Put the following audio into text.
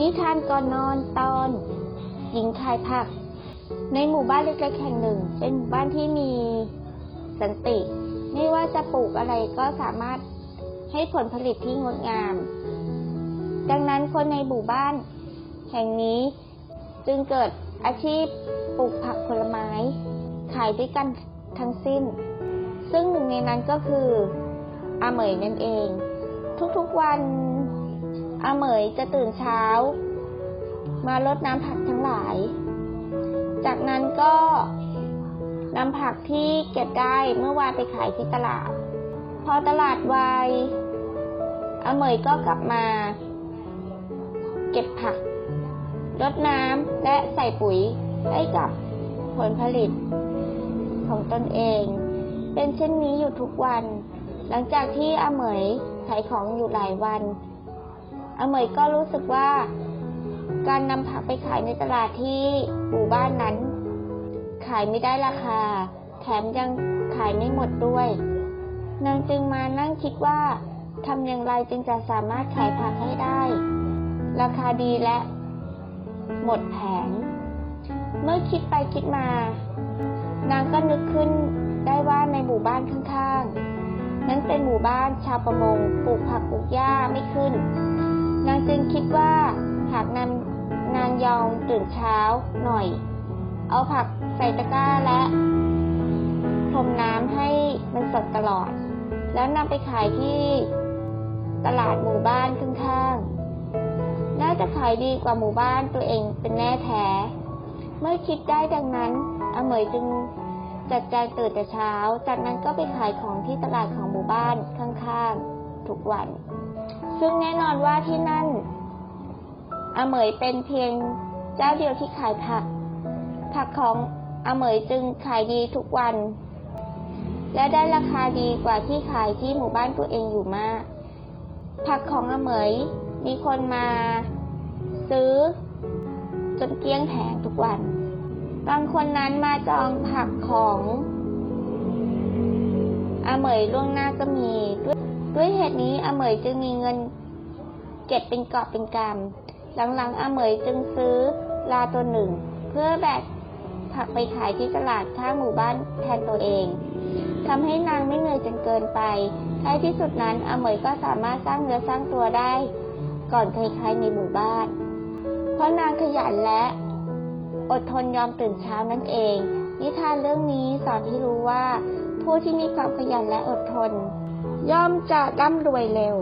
นิทานก่อนนอนตอนหญิงขายผัก ในหมู่บ้านเล็กๆแห่งหนึ่ง เป็นหมู่บ้านที่มีสันติ ไม่ว่าจะปลูกอะไรก็สามารถให้ผลผลิตที่งดงาม ดังนั้นคนในหมู่บ้านแห่งนี้จึงเกิดอาชีพปลูกผักผลไม้ ขายด้วยกันทั้งสิ้น ซึ่งหนึ่งในนั้นก็คืออาเหมยนั่นเอง ทุกๆวัน อาเหมยจะตื่นเช้า มารดน้ำผักทั้งหลาย จากนั้นก็นำผักที่เก็บได้เมื่อวานไปขายที่ตลาด พอตลาดวายอาเหมยก็กลับมา เก็บผักรดน้ำและใส่ปุ๋ยให้กับผลผลิตของตนเอง เป็นเช่นนี้อยู่ทุกวัน หลังจากที่อาเหมยขายของอยู่หลายวัน อเมยก็รู้สึกว่า การนำผักไปขายในตลาดที่หมู่บ้านนั้น ขายไม่ได้ราคา แถมยังขายไม่หมดด้วย นางจึงมานั่งคิดว่าทำอย่างไรจึงจะสามารถขายผักให้ได้ ราคาดีและ หมดแผงเมื่อคิดไปคิดมา นางก็นึกขึ้นได้ว่าในหมู่บ้านข้างๆ นั้นเป็นหมู่บ้านชาวประมงปลูกผักปลูกหญ้าไม่ขึ้น นางจึงคิดว่าหากนำนางยองตื่นเช้าหน่อย เอาผักใส่ตะกร้าและพรมน้ำให้มันสดตลอด แล้วนำไปขายที่ตลาดหมู่บ้านข้างๆ น่าจะขายดีกว่าหมู่บ้านตัวเองเป็นแน่แท้ เมื่อคิดได้ดังนั้นอเหมยจึงจัดแจงตื่นแต่เช้า จากนั้นก็ไปขายของที่ตลาดของหมู่บ้านข้างๆ ทุกวัน ซึ่งแน่นอนว่าที่นั่นอเหมยเป็นเพียงเจ้าเดียวที่ขายผัก ผักของอเหมยจึงขายดีทุกวัน และได้ราคาดีกว่าที่ขายที่หมู่บ้านตัวเองอยู่มาก ผักของอเหมยมีคนมาซื้อจนเกลี้ยงแผงทุกวัน บางคนนั้นมาจองผักของอาเหมยล่วงหน้าก็มีด้วย ด้วยเหตุนี้อเหมยจึงมีเงินเก็บเป็นกอบเป็นกำหลังๆอเหมยจึงซื้อลาตัวหนึ่ง เพื่อแบกผักไปขายที่ตลาดข้างหมู่บ้านแทนตัวเองทำให้นางไม่เหนื่อยจนเกินไปท้ายที่สุดนั้นอเหมยก็สามารถสร้างเนื้อสร้างตัวได้ ก่อนใครๆในหมู่บ้าน เพราะนางขยันและอดทนยอมตื่นเช้านั่นเอง นิทานเรื่องนี้สอนให้รู้ว่า ผู้ที่มีความขยันและอดทน ย่อมจะร่ำรวยเร็ว